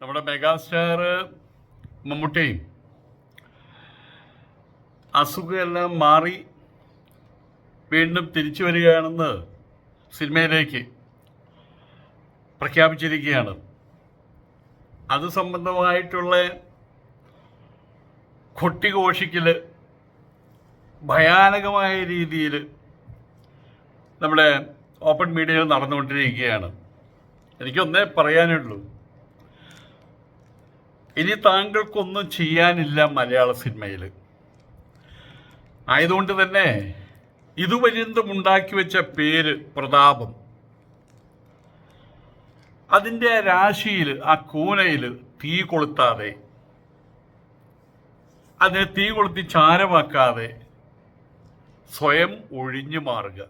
നമ്മുടെ മെഗാസ്റ്റാർ മമ്മൂട്ടി അസുഖമെല്ലാം മാറി വീണ്ടും തിരിച്ചു വരികയാണെന്ന് സിനിമയിലേക്ക് പ്രഖ്യാപിച്ചിരിക്കുകയാണ്. അത് സംബന്ധമായിട്ടുള്ള കൊട്ടിഘോഷിക്കൽ ഭയാനകമായ രീതിയിൽ നമ്മുടെ ഓപ്പൺ മീഡിയയിൽ നടന്നുകൊണ്ടിരിക്കുകയാണ്. എനിക്കൊന്നേ പറയാനുള്ളൂ. ഇനി താങ്കൾക്കൊന്നും ചെയ്യാനില്ല മലയാള സിനിമയിൽ ആയതുകൊണ്ട് തന്നെ ഇതുപര്യന്തം ഉണ്ടാക്കി വെച്ച പേര് പ്രതാപം. അതിന്റെ രാശിയിൽ ആ കൂനയിൽ തീ കൊളുത്താതെ അതിനെ തീ കൊളുത്തി ചാരമാക്കാതെ സ്വയം ഒഴിഞ്ഞു മാറുക.